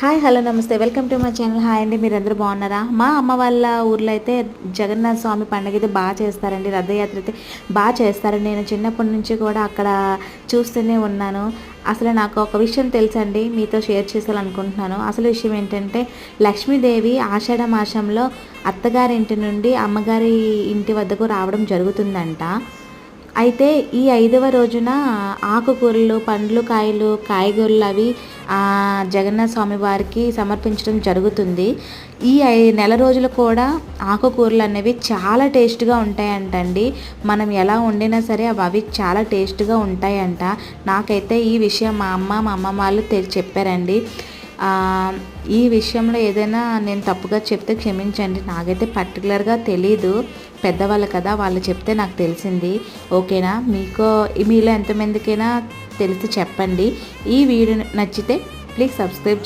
Hi hello నమస్తే. Welcome to my channel. Hi అండి మీరందరూ బాగున్నారా? మా అమ్మ వాళ్ళ ఊర్లో అయితే జగన్నాథ స్వామి పండుగ అయితే బాగా చేస్తారండి రథయాత్ర అయితే బాగా చేస్తారండి. నేను చిన్నప్పటి నుంచి కూడా అక్కడ చూస్తూనే ఉన్నాను. అసలు నాకు ఒక విషయం తెలుసండి మీతో షేర్ చేసాలనుకుంటున్నాను. అసలు విషయం ఏంటంటే లక్ష్మీదేవి ఆషాఢ మాసంలో అత్తగారింటి నుండి అమ్మగారి ఇంటి వద్దకు రావడం జరుగుతుందంట. అయితే ఈ ఐదవ రోజున ఆకుకూరలు పండ్లు కాయలు కాయగూరలు అవి జగన్నాథ స్వామి వారికి సమర్పించడం జరుగుతుంది. ఈ నెల రోజులు కూడా ఆకుకూరలు అనేవి చాలా టేస్ట్గా ఉంటాయంటండి. మనం ఎలా వండినా సరే అవి అవి చాలా టేస్ట్గా ఉంటాయంట. నాకైతే ఈ విషయం మా అమ్మ మా అమ్మమ్మ వాళ్ళు తె- చెప్పారండి. ఈ విషయంలో ఏదైనా నేను తప్పుగా చెప్తే క్షమించండి. నాకైతే పర్టికులర్గా తెలీదు. పెద్దవాళ్ళు కదా వాళ్ళు చెప్తే నాకు తెలిసింది. ఓకేనా? మీకు మీలో ఎంతమందికైనా తెలిసి చెప్పండి. ఈ వీడియో నచ్చితే ప్లీజ్ సబ్స్క్రైబ్